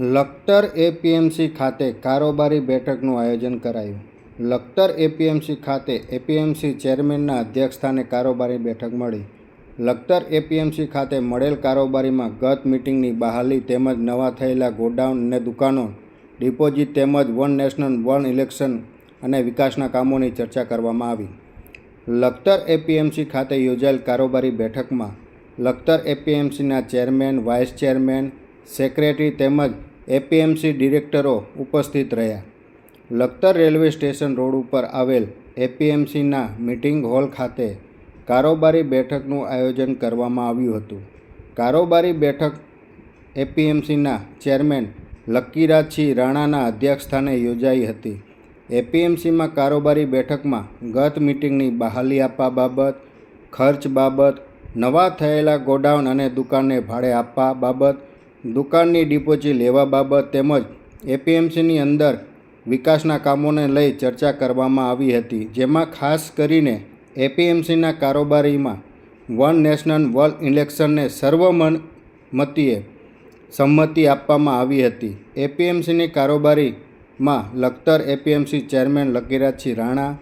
Lakhtar APMC ખાતે કારોબારી બેઠકનું આયોજન કરાયું. લખતર એપીએમસી ખાતે એપીએમસી ચેરમેનના અધ્યક્ષસ્થાને કારોબારી બેઠક મળી. લખતર એપીએમસી ખાતે મળેલ કારોબારીમાં ગત મિટિંગની બહાલી તેમજ નવા થયેલા ગોડાઉન અને દુકાનો, ડિપોઝિટ તેમજ વન નેશનલ વન ઇલેક્શન અને વિકાસના કામોની ચર્ચા કરવામાં આવી. લખતર એપીએમસી ખાતે યોજાયેલ કારોબારી બેઠકમાં લખતર એપીએમસીના ચેરમેન, વાઇસ ચેરમેન, સેક્રેટરી તેમજ એપીએમસી ડિરેક્ટરો ઉપસ્થિત રહ્યા. લખતર રેલવે સ્ટેશન રોડ ઉપર આવેલ એપીએમસીના મિટિંગ હોલ ખાતે કારોબારી બેઠકનું આયોજન કરવામાં આવ્યું હતું. કારોબારી બેઠક એપીએમસીના ચેરમેન લક્કીરાજસિંહ રાણાના અધ્યક્ષસ્થાને યોજાઈ હતી. એપીએમસીમાં કારોબારી બેઠકમાં ગત મિટિંગની બહાલી આપવા બાબત, ખર્ચ બાબત, નવા થયેલા ગોડાઉન અને દુકાનને ભાડે આપવા બાબત દુકાનની ડિપોઝિટ લેવા બાબત તેમજ એપીએમસીની અંદર વિકાસના કામોને લઈ ચર્ચા કરવામાં આવી હતી, જેમાં ખાસ કરીને એપીએમસીના કારોબારીમાં વન નેશનલ વર્લ્ડ ઇલેક્શનને સર્વમતિએ સંમતિ આપવામાં આવી હતી. એપીએમસીની કારોબારીમાં Lakhtar APMC chairman Lakirajsinh Rana,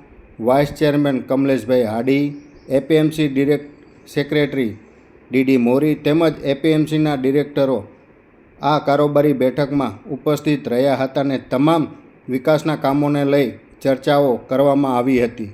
vice chairman Kamleshbhai Hadi APMC direct secretary DD Mori તેમજ એપીએમસીના ડિરેક્ટરો આ કારોબારી બેઠકમાં ઉપસ્થિત રહ્યા હતા અને તમામ વિકાસના કામોને લઈ ચર્ચાઓ કરવામાં આવી હતી.